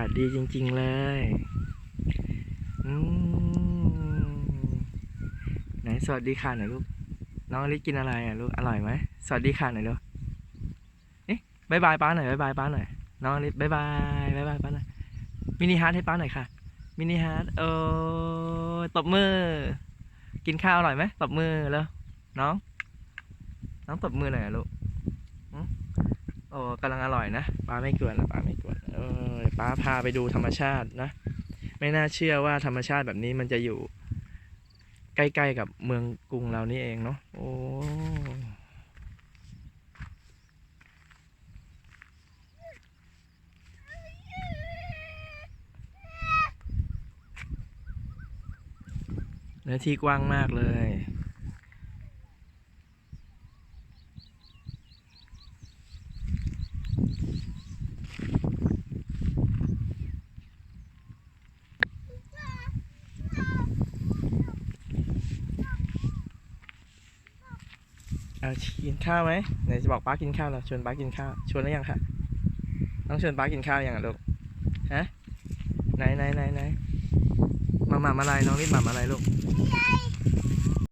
าศดีจริง ๆ เลยไหนสวัสดีค่ะหน่อยลูก น้องลิกินอะไรอะลูก อร่อยไหม สวัสดีค่ะหน่อยลูกนี่บายบายป้าหน่อยบายบายป้าหน่อย น้องลิบายบายบายบายป้าหน่อย มินิฮาร์ทให้ป้าหน่อยค่ะ มินิฮาร์ทโอ้ตบมือ กินข้าวอร่อยไหมตบมือแล้วน้อง น้องตบมือหน่อยอะลูกโอ้กำลังอร่อยนะป้าไม่กวนะป้าไม่กวน ป้าพาไปดูธรรมชาตินะ ไม่น่าเชื่อว่าธรรมชาติแบบนี้มันจะอยู่ ใกล้ๆกับเมืองกรุงเรานี่เองเนาะโอ้เนื้อที่กว้างมากเลย เอากินข้าวไหมไหนจะบอกป้ากินข้าวแล้วชวนป้ากินข้าวชวนแล้วยังคะต้องชวนป้ากินข้าวยังอะลูกฮะไหนไหนไหนไหนมาหมาอะไรน้องนิดหมาอะไรลูก